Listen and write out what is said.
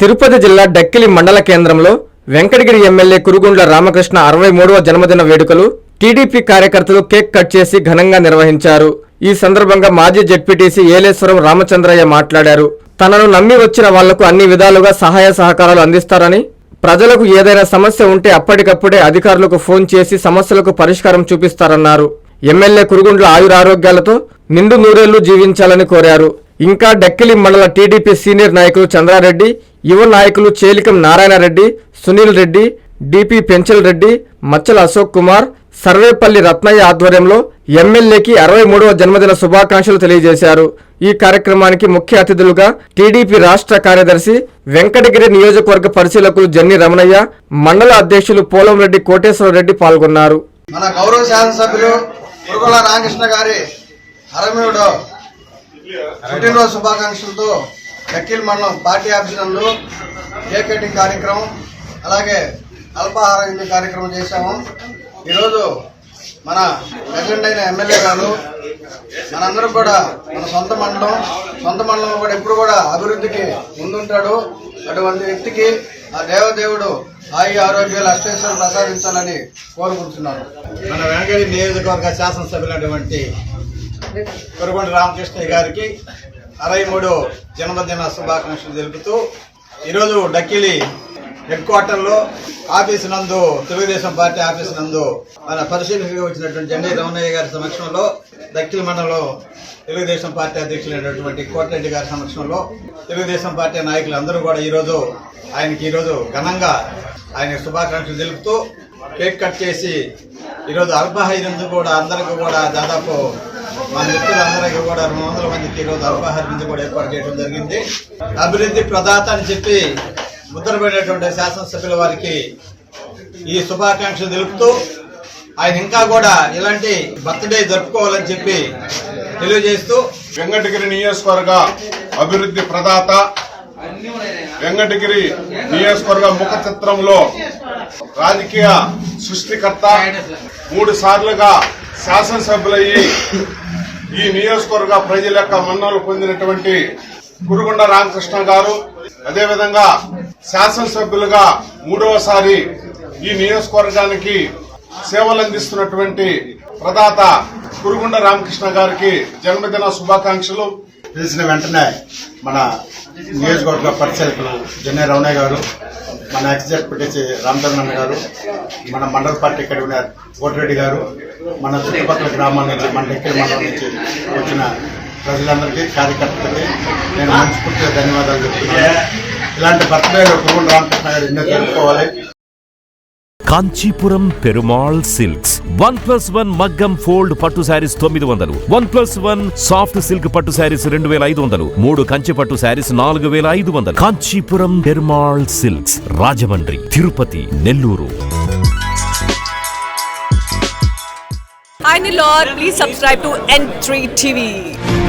తిరుపతి జిల్లా డక్కిలి మండల కేంద్రంలో వెంకటగిరి ఎమ్మెల్యే కురుగుండ్ల రామకృష్ణ అరవై మూడవ జన్మదిన వేడుకలు టీడీపీ కార్యకర్తలు కేక్ కట్ చేసి ఘనంగా నిర్వహించారు. ఈ సందర్భంగా మాజీ జడ్పీటీసీ ఏలేశ్వరం రామచంద్రయ్య మాట్లాడారు. తనను నమ్మి వచ్చిన వాళ్ళకు అన్ని విధాలుగా సహాయ సహకారాలు అందిస్తారని ప్రజలకు ఏదైనా సమస్య ఉంటే అప్పటికప్పుడే అధికారులకు ఫోన్ చేసి సమస్యలకు పరిష్కారం చూపిస్తారన్నారు. ఎమ్మెల్యే కురుగుండ్ల ఆయురారోగ్యాలతో నిండు నూరేళ్ళు జీవించాలని కోరారు. ఇంకా డక్కిలి మండల టీడీపీ సీనియర్ నాయకులు చంద్రారెడ్డి యువ నాయకులు చేలికం నారాయణరెడ్డి సునీల్ రెడ్డి డిపి పెంచల్ రెడ్డి మచ్చల అశోక్ కుమార్ సర్వేపల్లి రత్నయ్య ఆధ్వర్యంలో ఎమ్మెల్యేకి అరవై మూడవ జన్మదిన శుభాకాంక్షలు తెలియజేశారు. ఈ కార్యక్రమానికి ముఖ్య అతిథులుగా టీడీపీ రాష్ట్ర కార్యదర్శి వెంకటగిరి నియోజకవర్గ పరిశీలకులు జన్ని రమణయ్య మండల అధ్యక్షులు పోలంరెడ్డి కోటేశ్వరరెడ్డి పాల్గొన్నారు. మన గౌరవ శాసనసభ్యులు రామకృష్ణ గారి పుట్టినరోజు శుభాకాంక్షలతో డక్కిల్ మండలం పార్టీ ఆఫీస్ నందు కేక్ కటింగ్ కార్యక్రమం అలాగే అల్పాహార కార్యక్రమం చేశాము. ఈరోజు మన ప్రెసిడెంట్ అయిన ఎమ్మెల్యే గారు మనందరం కూడా మన సొంత మండలం సొంత మండలం కూడా ఎప్పుడు కూడా అభివృద్ధికి ముందుంటాడు. అటువంటి వ్యక్తికి ఆ దేవదేవుడు ఆయు ఆరోగ్యాలు అష్టేశ్వరం ప్రసాదించాలని కోరుకుంటున్నాను. మన వెంకటగిరి నియోజకవర్గ శాసనసభ్యులైనటువంటి కురగొండ రామకృష్ణయ్య గారికి అరవై మూడు జన్మదిన శుభాకాంక్షలు తెలుపుతూ ఈరోజు డక్కిలి హెడ్ క్వార్టర్లో ఆఫీసు నందు తెలుగుదేశం పార్టీ ఆఫీస్ నందు మన పరిశీలనగా వచ్చినటువంటి జెండే రమణయ్య గారి సమక్షంలో దక్కిలి మండలం తెలుగుదేశం పార్టీ అధ్యక్షులైనటువంటి కోటిరెడ్డి గారి సమక్షంలో తెలుగుదేశం పార్టీ నాయకులు అందరూ కూడా ఈరోజు ఆయనకి ఈరోజు ఘనంగా ఆయన శుభాకాంక్షలు తెలుపుతూ కేక్ కట్ చేసి ఈరోజు అల్పాహారం కూడా అందరికీ కూడా దాదాపు మా మిత్రులందరికీ కూడా రెండు వందల మందికి ఈరోజు అల్పాహార కూడా ఏర్పాటు చేయడం జరిగింది. అభివృద్ధి ప్రదాత అని చెప్పి ముద్రపడినటువంటి శాసనసభ్యుల వారికి ఈ శుభాకాంక్షలు తెలుపుతూ ఆయన ఇంకా కూడా ఇలాంటి బర్త్డే జరుపుకోవాలని చెప్పి తెలియజేస్తూ వెంకటగిరి నియోజకవర్గ అభివృద్ధి ప్రదాత వెంకటగిరి నియోజకవర్గ ముఖ చిత్రంలో రాజకీయ సృష్టికర్త మూడు సార్లుగా శాసనసభ్యులయ్యి ఈ నియోజకవర్గ ప్రజల యొక్క మన్నలు పొందినటువంటి గురుగుండ రామకృష్ణ గారు అదేవిధంగా శాసనసభ్యులుగా మూడవసారి ఈ నియోజకవర్గానికి సేవలు అందిస్తున్నటువంటి ప్రదాత కురుగుండ రామకృష్ణ గారికి జన్మదిన శుభాకాంక్షలు. తెలిసిన వెంటనే మన నియోజకవర్గ పరిశీలకులు జెన్నే రమణయ్య గారు మన ఎక్స్జెక్టివ్ రామచంద్రన్న గారు మన మండల పార్టీ కన్వీనర్ కోటిరెడ్డి గారు మన చుట్టుపక్కల గ్రామాల నుంచి మన దగ్గర మండలం నుంచి వచ్చిన ప్రజలందరికీ కార్యకర్తలకి నేను మనస్ఫూర్తిగా ధన్యవాదాలు చెప్తున్నాను. ఇలాంటి బర్త్డేలు కుటుంబ రామకృష్ణ గారు ఎన్నో జరుపుకోవాలి. Kanchipuram Perumal silks. One plus one మగ్గం ఫోల్డ్ పట్టు శారీస్ తొమ్మిది వందలు. One plus one soft silk పట్టు శారీస్ రెండు వేల ఐదు వందలు. మూడు కంచి పట్టు శారీస్ నాలుగు వేల ఐదు వందలు. Kanchipuram Perumal silks Rajahmundry Tirupati Nellore. Hi Nilor, please subscribe to N3 TV.